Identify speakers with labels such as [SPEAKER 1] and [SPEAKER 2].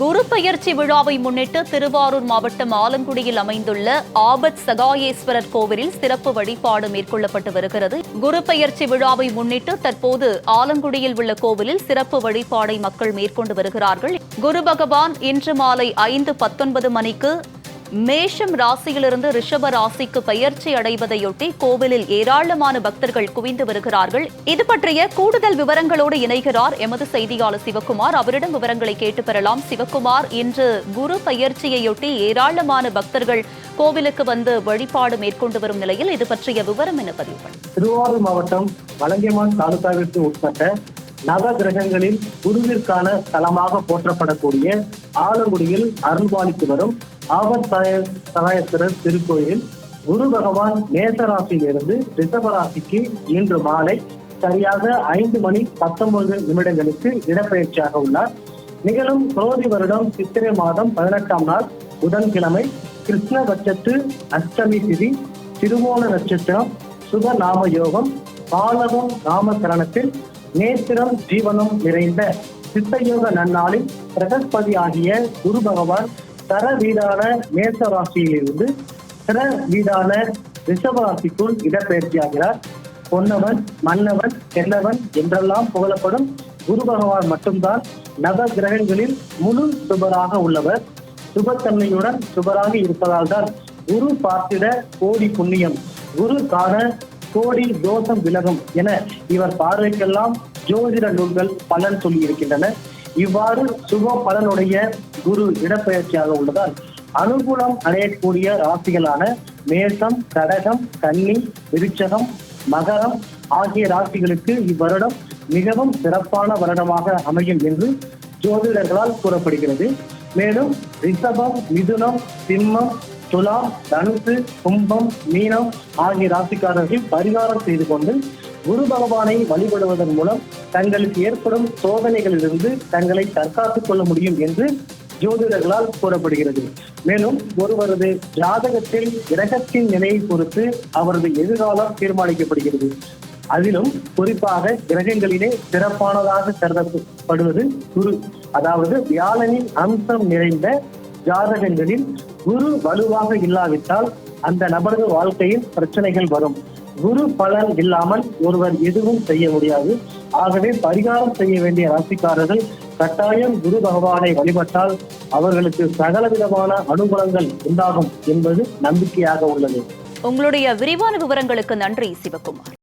[SPEAKER 1] குரு பெயர்ச்சி விழாவை முன்னிட்டு திருவாரூர் மாவட்டம் ஆலங்குடியில் அமைந்துள்ள ஆபத் சகாயேஸ்வரர் கோவிலில் சிறப்பு வழிபாடு மேற்கொள்ளப்பட்டு வருகிறது. குரு பெயர்ச்சி விழாவை முன்னிட்டு தற்போது ஆலங்குடியில் உள்ள கோவிலில் சிறப்பு வழிபாடை மக்கள் மேற்கொண்டு வருகிறார்கள். குரு பகவான் இன்று மாலை ஐந்து பத்தொன்பது மணிக்கு மேஷம் ராசியிலிருந்து ரிஷப ராசிக்கு பெயர்ச்சி அடைவதையொட்டி கோவிலில் ஏராளமான பக்தர்கள் குவிந்து வருகிறார்கள். இது பற்றிய கூடுதல் விவரங்களோடு இணைகிறார் எமது செய்தியாளர் சிவகுமார். அவரிடம் விவரங்களை கேட்டு பெறலாம். சிவகுமார் இன்று குரு பெயர்ச்சியையொட்டி ஏராளமான பக்தர்கள் கோவிலுக்கு வந்து வழிபாடு மேற்கொண்டு வரும் நிலையில் இது பற்றிய விவரம் என பதிவு
[SPEAKER 2] திருவாரூர் மாவட்டம் வலங்கைமான் தாலுகாவிற்கு உட்பட்ட நவ கிரகங்களில் குருவிற்கான தலமாக போற்றப்படக்கூடிய ஆலங்குடியில் அருள்பாலித்து வரும் ஆபத்தாய சகாயத்திரர் திருக்கோயில் குரு பகவான் மேசராசியிலிருந்து ரிஷபராசிக்கு இன்று மாலை சரியாக ஐந்து மணி பத்தொன்பது நிமிடங்களுக்கு இடப்பெயர்ச்சியாக உள்ளார். நிகழும் குரோதி வருடம் சித்திரை மாதம் பதினெட்டாம் நாள் புதன்கிழமை கிருஷ்ணபட்சத்து அஷ்டமி திதி திருவோண நட்சத்திரம் சுப நாம யோகம் பாலவம் நாமகரணத்தில் நேத்திரம் ஜீவனம் நிறைந்த சித்தயோக நன்னாளில் பிரகஸ்பதி ஆகிய குரு பகவான் தர வீடான மேச ராசியிலிருந்து திற வீடான ரிஷப ராசிக்குள் இடப்பெயர்ச்சியாகிறார். பொன்னவன் மன்னவன் தென்னவன் என்றெல்லாம் புகழப்படும் குரு பகவான் மட்டும்தான் நவ கிரகங்களில் முழு சுபராக உள்ளவர். சுபத்தன்மையுடன் சுபராக இருப்பதால் தான் குரு பார்த்திட கோடி புண்ணியம் குரு காண கோடி தோஷம் விலகும் என இவர் பார்வைக்கெல்லாம் ஜோதிட நூல்கள் பலன் சொல்லி இருக்கின்றன இவ்வாறு சுப பலனுடைய குரு இடப்பெயர்ச்சியாக உள்ளதால் அனுகூலம் அடையக்கூடிய ராசிகளான மேசம் கடகம் கன்னி விருச்சகம் மகரம் ஆகிய ராசிகளுக்கு இவ்வருடம் மிகவும் சிறப்பான வருடமாக அமையும் என்று ஜோதிடர்களால் கூறப்படுகிறது. மேலும் ரிஷபம் மிதுனம் சிம்மம் துலாம் தனுசு கும்பம் மீனம் ஆகிய ராசிக்காரர்கள் பரிகாரம் செய்து கொண்டு குரு பகவானை வழிபடுவதன் மூலம் தங்களுக்கு ஏற்படும் சோதனைகளிலிருந்து தங்களை தற்காத்துக் கொள்ள முடியும் என்று ஜோதிடர்களால் கூறப்படுகிறது. மேலும் ஒருவரது ஜாதகத்தில் கிரகத்தின் நிலையை பொறுத்து அவரது எதிர்காலம் தீர்மானிக்கப்படுகிறது. அதிலும் குறிப்பாக கிரகங்களிலே சிறப்பானதாக கருதப்படுவது குரு. அதாவது வியாழனின் அம்சம் நிறைந்த ஜாதகங்களில் குரு வலுவாக இல்லாவிட்டால் அந்த நபரது வாழ்க்கையில் பிரச்சனைகள் வரும். குரு பலன் இல்லாமல் ஒருவர் எதுவும் செய்ய முடியாது. ஆகவே பரிகாரம் செய்ய வேண்டிய ராசிக்காரர்கள் கட்டாயம் குரு பகவானை வழிபட்டால் அவர்களுக்கு சகல விதமான அனுகூலங்கள் உண்டாகும் என்பது நம்பிக்கையாக உள்ளது.
[SPEAKER 1] உங்களுடைய விரிவான விவரங்களுக்கு நன்றி சிவகுமார்.